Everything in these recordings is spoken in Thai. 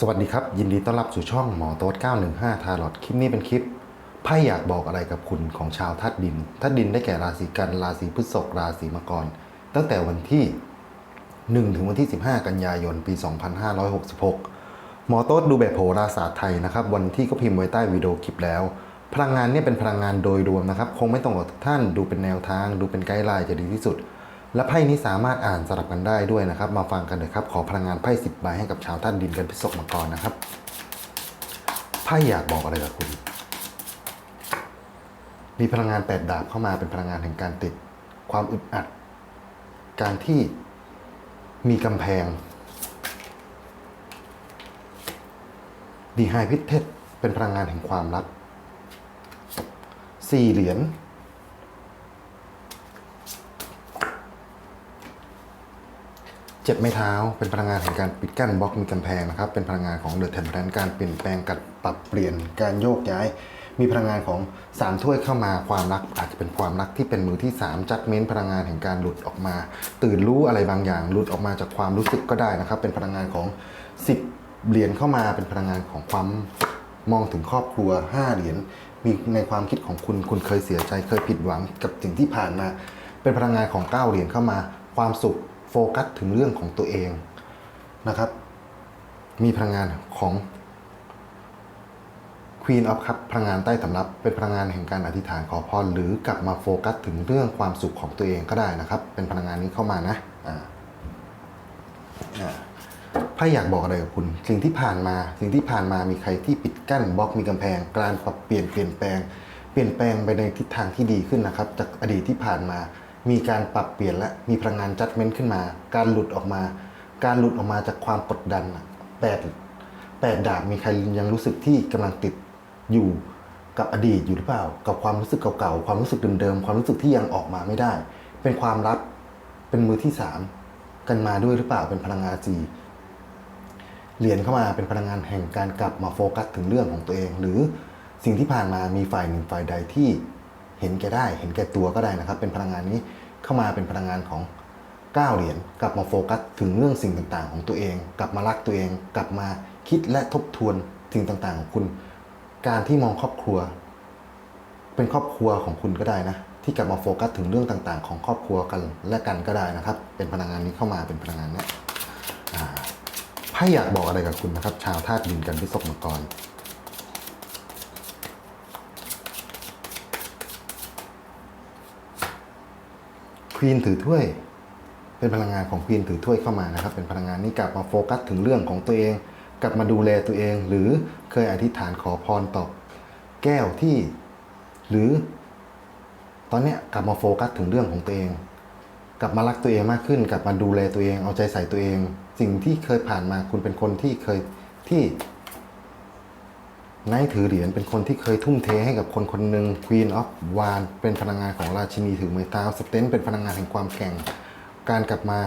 สวัสดีครับ ยินดีต้อนรับสู่ช่องหมอโต๊ด915 ทารอดคลิปนี้เป็นคลิปไพ่อยากบอกอะไรกับคุณของชาวธาตุดินธาตุดินได้แก่ราศีกัน ราศีพฤษภราศีมังกร ตั้งแต่วันที่ 1 ถึงวันที่ 15 กันยายน ปี 2566 หมอโต๊ดดูแบบโหราศาสตร์ไทยนะครับ วันที่ก็พิมพ์ไว้ใต้วิดีโอคลิปแล้ว พลังงานเนี่ยเป็นพลังงานโดยรวมนะครับ คงไม่ตรงกับทุกท่านดูเป็นแนวทาง ดูเป็นไกด์ไลน์จะดีที่สุด และไพ่นี้สามารถอ่านสลับกันได้ด้วยนะครับ มาฟังกันเลยครับ ขอพลังงานไพ่สิบใบให้กับชาวท่านดินกันพิศกมาก่อนนะครับไพ่อยากบอกอะไรกับคุณ มีพลังงานแปดดาบเข้ามาเป็นพลังงานแห่งการติด ความอึดอัด การที่มีกำแพงดีไฮพิเทศเป็นพลังงานแห่งความลับสี่เหรียญ เจ็บไม่เท้าเป็นพลังงานแห่งการปิดกั้นบล็อกมีกำแพงนะครับ เป็นพลังงานของเดอะเทมเพลนการเปลี่ยนแปลงการปรับเปลี่ยนการโยกย้าย มีพลังงานของสามถ้วยเข้ามาความรัก อาจจะเป็นความรักที่เป็นมือที่3จัดเม้นพลังงานแห่งการหลุดออกมา ตื่นรู้อะไรบางอย่างหลุดออกมาจากความรู้สึกก็ได้นะครับ เป็นพลังงานของ10เหรียญเข้ามาเป็นพลังงานของความมองถึงครอบครัว5เหรียญมีในความคิดของคุณคุณเคยเสียใจเคยผิดหวังกับสิ่งที่ผ่านมา เป็นพลังงานของ9เหรียญเข้ามา ความสุข โฟกัสถึงเรื่องของตัวเองนะครับ มีพลังงานของ Queen of Cup พลังงานใต้สำรับเป็นพลังงานแห่งการอธิษฐานขอพรหรือกลับมาโฟกัสถึงเรื่องความสุขของตัวเองก็ได้นะครับ เป็นพลังงานนี้เข้ามานะอ่าอ่าไพ่อยากบอกอะไรกับคุณ สิ่งที่ผ่านมา สิ่งที่ผ่านมามีใครที่ปิดกั้นบล็อกมีกำแพง การปรับเปลี่ยนเปลี่ยนแปลง เปลี่ยนแปลงไปในทิศทางที่ดีขึ้นนะครับ จากอดีตที่ผ่านมา มีการปรับเปลี่ยนและมีพลังงานจัดเม้นขึ้นมา การหลุดออกมา การหลุดออกมาจากความกดดันแปดแปดดาบมีใครยังรู้สึกที่กำลังติดอยู่กับอดีตอยู่หรือเปล่า กับความรู้สึกเก่าๆความรู้สึกเดิมๆความรู้สึกที่ยังออกมาไม่ได้ เป็นความลับเป็นมือที่สามกันมาด้วยหรือเปล่าเป็นพลังงานสี่เหรียญเข้ามาเป็นพลังงานแห่งการกลับมาโฟกัสถึงเรื่องของตัวเอง หรือสิ่งที่ผ่านมามีฝ่ายหนึ่งฝ่ายใดที่ เห็นแก่ได้ เห็นแก่ตัวก็ได้นะครับ เป็นพลังงานนี้เข้ามาเป็นพลังงานของ9เหรียญกลับมาโฟกัสถึงเรื่องสิ่งต่างๆ ของตัวเอง กลับมารักตัวเอง กลับมาคิดและทบทวนสิ่งต่างๆ ของคุณ การที่มองครอบครัว เป็นครอบครัวของคุณก็ได้นะที่กลับมาโฟกัสถึงเรื่องต่างๆ ของครอบครัวกันและกันก็ได้นะครับ เป็นพลังงานนี้เข้ามาเป็นพลังงานนี้ไพ่อยากบอกอะไรกับคุณนะครับ ชาวธาตุดินกันพิศกมังกร วีนถือถ้วย เป็นพลังงานของควีนถือถ้วยเข้ามานะครับ เป็นพลังงานนี้กลับมาโฟกัสถึงเรื่องของตัวเอง กลับมาดูแลตัวเอง หรือเคยอธิษฐานขอพรต่อแก้วที่ หรือ ตอนนี้กลับมาโฟกัสถึงเรื่องของตัวเอง กลับมารักตัวเองมากขึ้น กลับมาดูแลตัวเอง เอาใจใส่ตัวเอง สิ่งที่เคยผ่านมาคุณเป็นคนที่เคยที่ นายถือเหรียญเป็นคนที่เคยทุ่มเทให้กับคนคนหนึ่ง Queen of w a n เป็นพลังงานของราชินีถือไม้เท้าสเตนเป็นพลังงานแห่งความแข่ง การกลับมา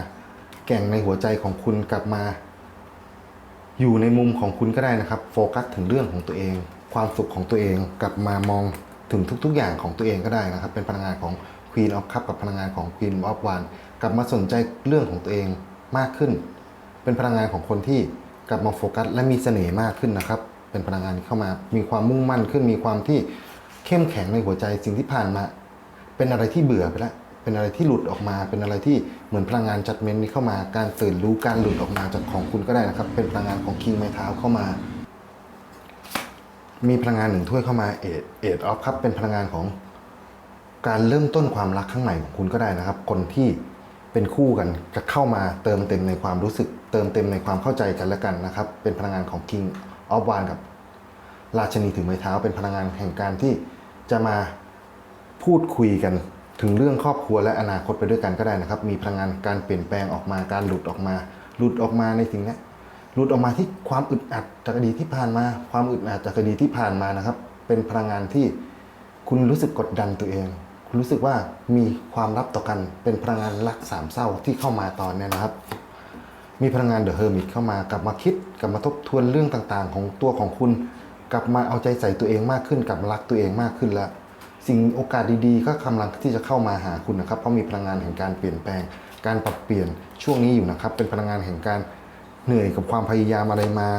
แก่งในหัวใจของคุณกลับมา อยู่ในมุมของคุณก็ได้นะครับ โฟกัสถึงเรื่องของตัวเอง ความสุขของตัวเองกลับมามองถึงทุก ๆ อย่างของตัวเองก็ได้นะครับ เป็นพลังงานของ Queen of Cup กับพลังงานของ Queen of w a n กลับมาสนใจเรื่องของตัวเองมากขึ้น เป็นพลังงานของคนที่กลับมาโฟกัสและมีเสน่ห์มากขึ้นนะครับ เป็นพลังงานที่เข้ามา มีความมุ่งมั่นขึ้น มีความที่เข้มแข็งในหัวใจสิ่งที่ผ่านมา เป็นอะไรที่เบื่อไปแล้ว เป็นอะไรที่หลุดออกมา เป็นอะไรที่เหมือนพลังงานจัดเมนนี้เข้ามา การตื่นรู้การหลุดออกมาจากของคุณก็ได้นะครับ เป็นพลังงานของคิงไม้เท้าเข้ามา มีพลังงานหนึ่งถ้วยเข้ามาเอทเอทออฟครับ เป็นพลังงานของการเริ่มต้นความรักข้างในของคุณก็ได้นะครับ คนที่เป็นคู่กันจะเข้ามาเติมเต็มในความรู้สึก เติมเต็มในความเข้าใจกันและกันนะครับ เป็นพลังงานของคิง King of w a n กับราชนีถือไม้เท้าเป็นพลังงานแห่งการที่จะมาพูดคุยกันถึงเรื่องครอบครัวและอนาคตไปด้วยกันก็ได้นะครับ มีพลังงานการเปลี่ยนแปลงออกมาการหลุดออกมา หลุดออกมาในสิ่งนี้หลุดออกมาที่ความอึดอัดจากอดีตที่ผ่านมา ความอึดอัดจากอดีตที่ผ่านมานะครับ เป็นพลังงานที่คุณรู้สึกกดดันตัวเอง คุณรู้สึกว่ามีความลับต่อกันเป็นพลังงานรักสามเศร้าที่เข้ามาตอนนี้นะครับ มีพลังงานเดอะเฮอร์มิตเข้ามากลับมาคิดกลับมาทบทวนเรื่องต่างๆ ของตัวของคุณ กลับมาเอาใจใส่ตัวเองมากขึ้นกลับมารักตัวเองมากขึ้นแล้วสิ่งโอกาสดีๆ ก็กำลังที่จะเข้ามาหาคุณนะครับเพราะมีพลังงานแห่งการเปลี่ยนแปลง การปรับเปลี่ยนช่วงนี้อยู่นะครับ เป็นพลังงานแห่งการเหนื่อยกับความพยายามอะไรมา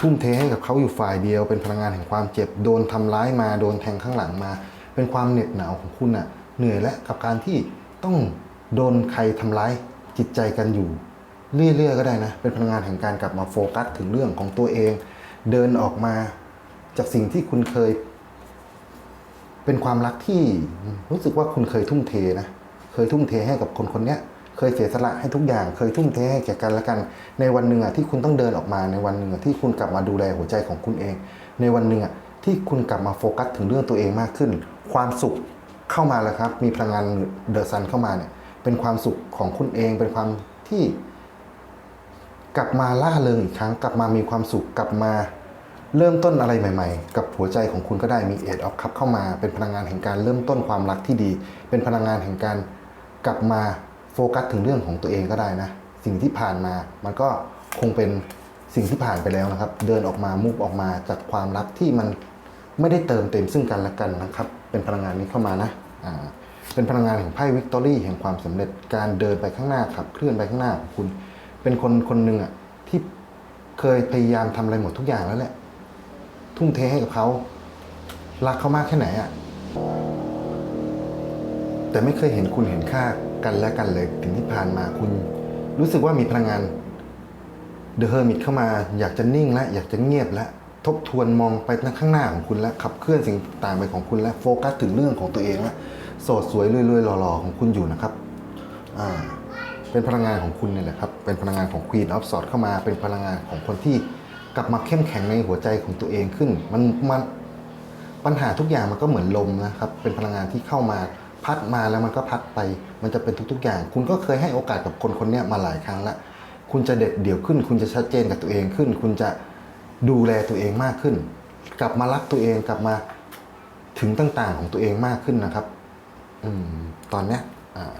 ทุ่มเทให้กับเขาอยู่ฝ่ายเดียว เป็นพลังงานแห่งความเจ็บโดนทำร้ายมาโดนแทงข้างหลังมา เป็นความเหน็ดหนาวของคุณอะเหนื่อยและกับการที่ต้องโดนใครทำร้ายจิตใจกันอยู่ เรื่อยๆก็ได้นะ เป็นพลังงานแห่งการกลับมาโฟกัสถึงเรื่องของตัวเอง เดินออกมาจากสิ่งที่คุณเคย เป็นความรักที่รู้สึกว่าคุณเคยทุ่มเทนะ เคยทุ่มเทให้กับคนคนเนี้ยเคยเสียสละให้ทุกอย่าง เคยทุ่มเทให้แก่กันและกัน ในวันหนึ่งอะที่คุณต้องเดินออกมา ในวันหนึ่งอะที่คุณกลับมาดูแลหัวใจของคุณเอง ในวันหนึ่งอะที่คุณกลับมาโฟกัสถึงเรื่องตัวเองมากขึ้น ความสุขเข้ามาแล้วครับ มีพลังงานเดอะซันเข้ามาเนี่ย เป็นความสุขของคุณเอง เป็นความที่ กลับมาล่าเริงอีกครั้ง กลับมามีความสุขกลับมาเริ่มต้นอะไรใหม่ ๆ กับหัวใจของคุณก็ได้มีเอ็ดออฟคัพเข้ามา เป็นพลังงานแห่งการเริ่มต้นความรักที่ดี เป็นพลังงานแห่งการกลับมาโฟกัสถึงเรื่องของตัวเองก็ได้นะ สิ่งที่ผ่านมามันก็คงเป็นสิ่งที่ผ่านไปแล้วนะครับ เดินออกมามุกออกมาจากความรักที่มันไม่ได้เติมเต็มซึ่งกันและกันนะครับ เป็นพลังงานนี้เข้ามานะอ่าเป็นพลังงานแห่งไพ่วิกตอรี่แห่งความสำเร็จการเดินไปข้างหน้าขับเคลื่อนไปข้างหน้าของคุณ เป็นคนคนหนึ่งอะที่เคยพยายามทำอะไรหมดทุกอย่างแล้วแหละ ทุ่มเทให้กับเขา รักเขามากแค่ไหนอะ่ะ แต่ไม่เคยเห็นคุณเห็นค่ากันและกันเลยถึงที่ผ่านมาคุณ รู้สึกว่ามีพลังงานเดอะเฮอร์มิตเข้ามาอยากจะนิ่งและ อยากจะเงียบและ ทบทวนมองไปข้างหน้าของคุณและขับเคลื่อนสิ่งต่างไปของคุณและโฟกัสถึงเรื่องของตัวเองและโสดสวยรวยๆหล่อๆของคุณอยู่นะครับ อ่า เป็นพลังงานของคุณเนี่ยแหละครับ เป็นพลังงานของ Queen of Swords เข้ามา เป็นพลังงานของคนที่กลับมาเข้มแข็งในหัวใจของตัวเองขึ้น มันมันปัญหาทุกอย่างมันก็เหมือนลมนะครับ เป็นพลังงานที่เข้ามาพัดมาแล้วมันก็พัดไป มันจะเป็นทุก ๆ อย่าง คุณก็เคยให้โอกาสกับคนคนนี้มาหลายครั้งล้วคุณจะเด็ดเดี่ยวขึ้น คุณจะชัดเจนกับตัวเองขึ้น คุณจะดูแลตัวเองมากขึ้น กลับมารักตัวเองกลับมาถึงต่างๆของตัวเองมากขึ้นนะครับ อืม ตอนเนี้ยอ่า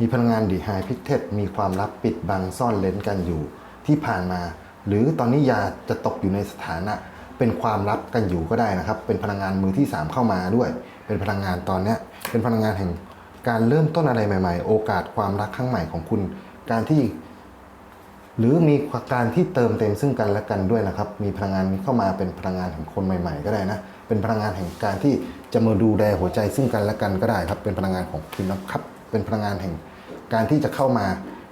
มีพลังงานดีไฮพิเทศมีความลับปิดบังซ่อนเลนกันอยู่ ที่ผ่านมา หรือตอนนี้ยาจะตกอยู่ในสถานะ เป็นความลับกันอยู่ก็ได้นะครับ เป็นพลังงานมือที่ 3 เข้ามาด้วย เป็นพลังงานตอนนี้เป็นพลังงานแห่งการเริ่มต้นอะไรใหม่ ๆ โอกาสความรักครั้งใหม่ของคุณ การที่ หรือมีการที่เติมเต็มซึ่งกันและกันด้วยนะครับ มีพลังงานเข้ามาเป็นพลังงานแห่งคนใหม่ ๆ ก็ได้นะ เป็นพลังงานแห่งการที่จะมาดูแลหัวใจซึ่งกันและกันก็ได้ครับ เป็นพลังงานของคุณนะครับ เป็นพลังงานแห่งการที่จะเข้ามา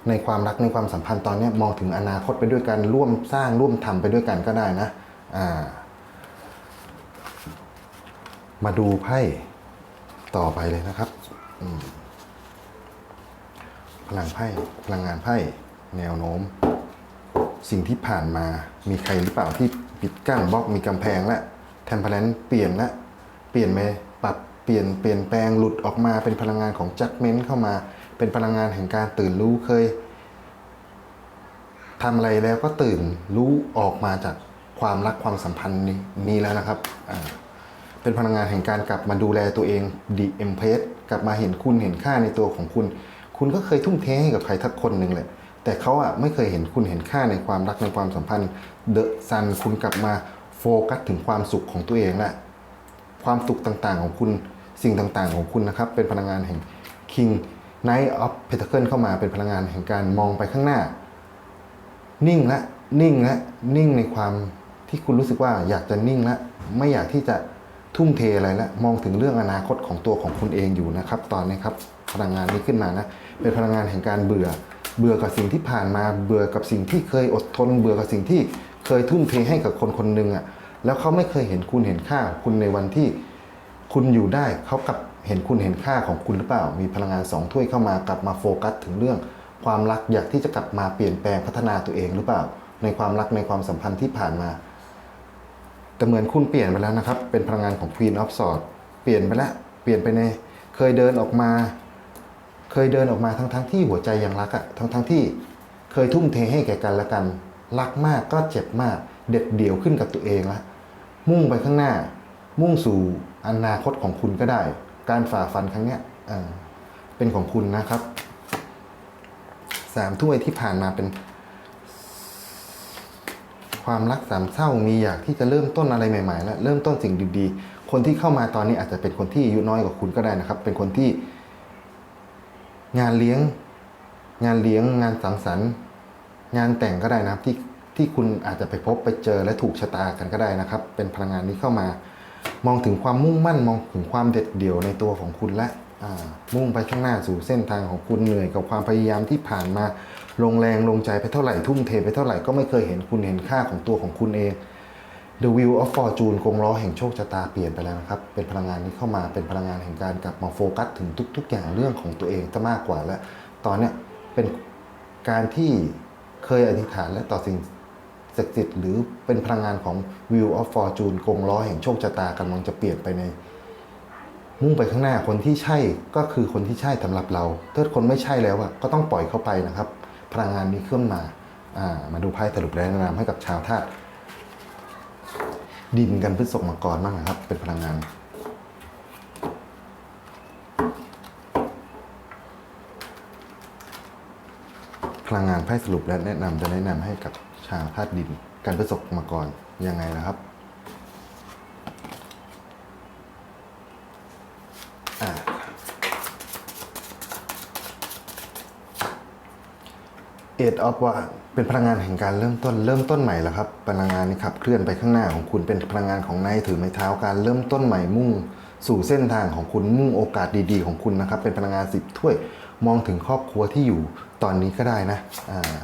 ในความรักในความสัมพันธ์ตอนนี้มองถึงอนาคตไปด้วยกันร่วมสร้างร่วมทำไปด้วยกันก็ได้นะอ่ามาดูไพ่ต่อไปเลยนะครับพลังไพ่พลังงานไพ่แนวโน้ม สิ่งที่ผ่านมามีใครหรือเปล่าที่ปิดกั้นบล็อกมีกำแพงและแทมเพลนเปลี่ยนและเปลี่ยนไปปรับ เปลี่ยนเปลี่ยนแปลงหลุดออกมาเป็นพลังงานของจัดเมนต์เข้ามา เป็นพลังงานแห่งการตื่นรู้เคยทำอะไรแล้วก็ตื่นรู้ออกมาจากความรักความสัมพันธ์นี้แล้วนะครับ เป็นพลังงานแห่งการกลับมาดูแลตัวเองดีเอ็มเพสกลับมาเห็นคุณเห็นค่าในตัวของคุณ คุณก็เคยทุ่มเทให้กับใครทักคนหนึ่งเลยแต่เขาอะไม่เคยเห็นคุณเห็นค่าในความรักในความสัมพันธ์ เดอะซันคุณกลับมาโฟกัสถึงความสุขของตัวเองและความสุขต่างๆของคุณ สิ่งต่างๆ ของคุณนะครับ เป็นพลังงานแห่ง King Knight of Pentacle เข้ามาเป็นพลังงานแห่งการมองไปข้างหน้า นิ่งและนิ่งและนิ่งในความที่คุณรู้สึกว่าอยากจะนิ่งและไม่อยากที่จะทุ่มเทอะไรและมองถึงเรื่องอนาคตของตัวของคุณเองอยู่นะครับ ตอนนี้ครับพลังงานนี้ขึ้นมานะเป็นพลังงานแห่งการเบื่อ เบื่อกับสิ่งที่ผ่านมาเบื่อกับสิ่งที่เคยอดทน เบื่อกับสิ่งที่เคยทุ่มเทให้กับคนคนหนึ่งอะแล้วเขาไม่เคยเห็นคุณเห็นค่าคุณในวันที่ คุณอยู่ได้เขากลับเห็นคุณเห็นค่าของคุณหรือเปล่า มีพลังงานสองถ้วยเข้ามากลับมาโฟกัสถึงเรื่อง ความรักอยากที่จะกลับมาเปลี่ยนแปลงพัฒนาตัวเองหรือเปล่า ในความรักในความสัมพันธ์ที่ผ่านมา แต่เหมือนคุณเปลี่ยนไปแล้วนะครับ เป็นพลังงานของ Queen of Swords เปลี่ยนไปแล้วเปลี่ยนไปในเคยเดินออกมา เคยเดินออกมาทั้งทั้งๆที่หัวใจยังรักอะทั้งทั้งที่เคยทุ่มเทให้แก่กันและกัน รักมากก็เจ็บมาก เด็ดเดี่ยวขึ้นกับตัวเองละมุ่งไปข้างหน้า มุ่งสู่ อนาคตของคุณก็ได้ การฝ่าฟันครั้งเนี้ยเป็นของคุณนะครับสามถ้วยที่ผ่านมาเป็น ความรักสามเศร้ามีอยากที่จะเริ่มต้นอะไรใหม่ ๆ แล้วเริ่มต้นสิ่งดีๆ คนที่เข้ามาตอนนี้อาจจะเป็นคนที่อายุน้อยกว่าคุณก็ได้นะครับ เป็นคนที่ งานเลี้ยง งานเลี้ยงงานสังสรรค์ งานแต่งก็ได้นะครับที่ที่คุณอาจจะไปพบไปเจอและถูกชะตากันก็ได้นะครับ เป็นพลังงานนี้เข้ามา มองถึงความมุ่งมั่นมองถึงความเด็ดเดี่ยวในตัวของคุณและมุ่งไปข้างหน้าสู่เส้นทางของคุณเหนื่อยกับความพยายามที่ผ่านมาลงแรงลงใจไปเท่าไหร่ทุ่มเทไปเท่าไหร่ก็ไม่เคยเห็นคุณเห็นค่าของตัวของคุณเอง The Wheel of Fortune กงล้อแห่งโชคชะตาเปลี่ยนไปแล้วนะครับ เป็นพลังงานนี้เข้ามาเป็นพลังงานแห่งการกลับมาโฟกัสถึงทุก ๆ อย่างเรื่องของตัวเองจะมากกว่าและตอนเนี้ยเป็นการที่เคยอธิษฐานและต่อสิ่ง ศักดิ์สิทธิ์หรือเป็นพลังงานของ Wheel of Fortune กงล้อแห่งโชคชะตากำลังจะเปลี่ยนไปใน มุ่งไปข้างหน้าคนที่ใช่ก็คือคนที่ใช่สำหรับเราถ้าคนไม่ใช่แล้วอะก็ต้องปล่อยเข้าไปนะครับ พลังงานนี้ขึ้นมาอ่ามาดูไพ่สรุปและแนะนำให้กับชาวธาตุดินกันพฤษภมังกรบ้างนะครับ เป็นพลังงานพลังงานไพ่สรุปและแนะนำจะแนะนำให้กับ ชาวธาตุดินการพฤษภมังกรยังไงนะครับเอ็ดออฟว่าเป็นพลังงานแห่งการเริ่มต้นเริ่มต้นใหม่แล้วครับ พลังงานนี้ขับเคลื่อนไปข้างหน้าของคุณเป็นพลังงานของนายถือไม้เท้าการเริ่มต้นใหม่มุ่ง สู่เส้นทางของคุณมุ่งโอกาสดีๆ ของคุณนะครับ เป็นพลังงานสิบถ้วยมองถึงครอบครัวที่อยู่ตอนนี้ก็ได้นะอ่า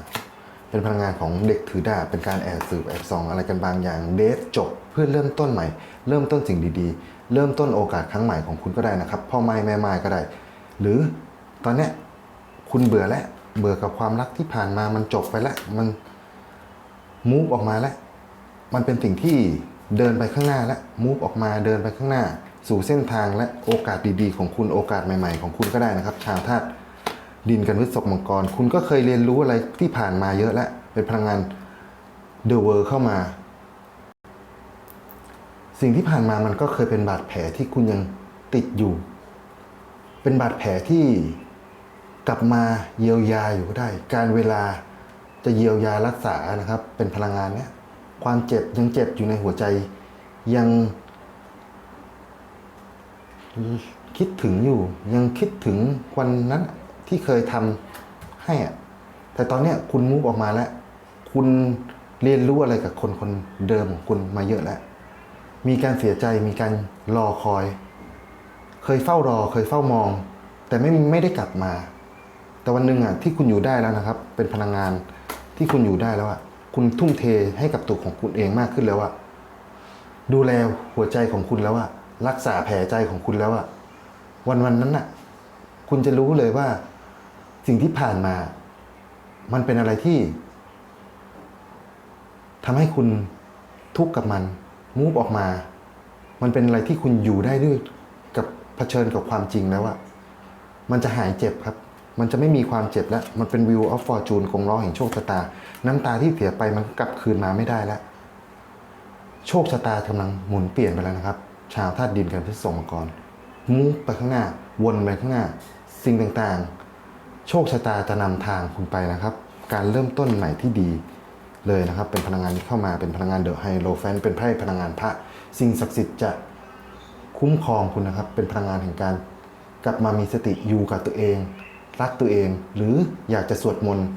เป็นพลังงานของเด็กถือดาบเป็นการแอบสืบแอบส่องอะไรกันบางอย่างเดทจบเพื่อเริ่มต้นใหม่ เริ่มต้นสิ่งดีๆ เริ่มต้นโอกาสครั้งใหม่ของคุณก็ได้นะครับ พ่อไม้แม่ไม้ก็ได้ หรือตอนเนี้ยคุณเบื่อแล้วเบื่อกับความรักที่ผ่านมามันจบไปแล้วมันมูฟออกมาแล้วมันเป็นสิ่งที่เดินไปข้างหน้าแล้วมูฟออกมาเดินไปข้างหน้า สู่เส้นทางและโอกาสดีๆ ของคุณโอกาสใหม่ ๆ ของคุณก็ได้นะครับ ชาวธาตุ ดินกันพฤษภมังกร คุณก็เคยเรียนรู้อะไรที่ผ่านมาเยอะแล้ว เป็นพลังงานเดอะเวิร์เข้ามา สิ่งที่ผ่านมามันก็เคยเป็นบาดแผลที่คุณยังติดอยู่ เป็นบาดแผลที่กลับมาเยียวยาอยู่ก็ได้ การเวลาจะเยียวยารักษานะครับ เป็นพลังงานเนี้ยความเจ็บยังเจ็บอยู่ในหัวใจยังคิดถึงอยู่ ยังคิดถึงวันนั้น ที่เคยทำให้อะแต่ตอนเนี้ยคุณมูฟออกมาแล้ว คุณเรียนรู้อะไรกับคนคนเดิมของคุณมาเยอะแล้ว มีการเสียใจมีการรอคอย เคยเฝ้ารอเคยเฝ้ามอง แต่ไม่ไม่ได้กลับมา แต่วันหนึ่งอะที่คุณอยู่ได้แล้วนะครับ เป็นพลังงานที่คุณอยู่ได้แล้วอะคุณทุ่มเทให้กับตัวของคุณเองมากขึ้นแล้วอะดูแลหัวใจของคุณแล้วอะรักษาแผลใจของคุณแล้วอะวันวันนั้นอะ คุณจะรู้เลยว่า สิ่งที่ผ่านมา มันเป็นอะไรที่ทำให้คุณทุกข์กับมัน มูฟออกมา มันเป็นอะไรที่คุณอยู่ได้ด้วยกับเผชิญกับความจริงแล้วอะมันจะหายเจ็บครับ มันจะไม่มีความเจ็บแล้ว มันเป็นวิวออฟฟอร์จูนกงล้อแห่งโชคชะตา น้ำตาที่เสียไปมันกลับคืนมาไม่ได้แล้ว โชคชะตากำลังหมุนเปลี่ยนไปแล้วนะครับ ชาวธาตุดินกันที่ส่งมาก่อนมุ่งไปข้างหน้า วนไปข้างหน้า สิ่งต่างๆ โชคชะตาจะนำทางคุณไปนะครับ การเริ่มต้นใหม่ที่ดีเลยนะครับ เป็นพลังงานที่เข้ามาเป็นพลังงานเดอะไฮโลแฟนเป็นไพ่พลังงานพระสิ่งศักดิ์สิทธิ์จะคุ้มครองคุณนะครับ เป็นพลังงานแห่งการกลับมามีสติอยู่กับตัวเอง รักตัวเอง หรืออยากจะสวดมนต์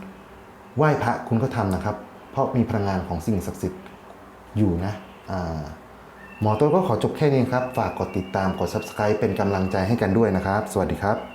ไหว้พระคุณก็ทำนะครับ เพราะมีพลังงานของสิ่งศักดิ์สิทธิ์อยู่นะอาหมอตัวก็ขอจบแค่นี้ครับ ฝากกดติดตามกด subscribe เป็นกำลังใจให้กันด้วยนะครับ สวัสดีครับ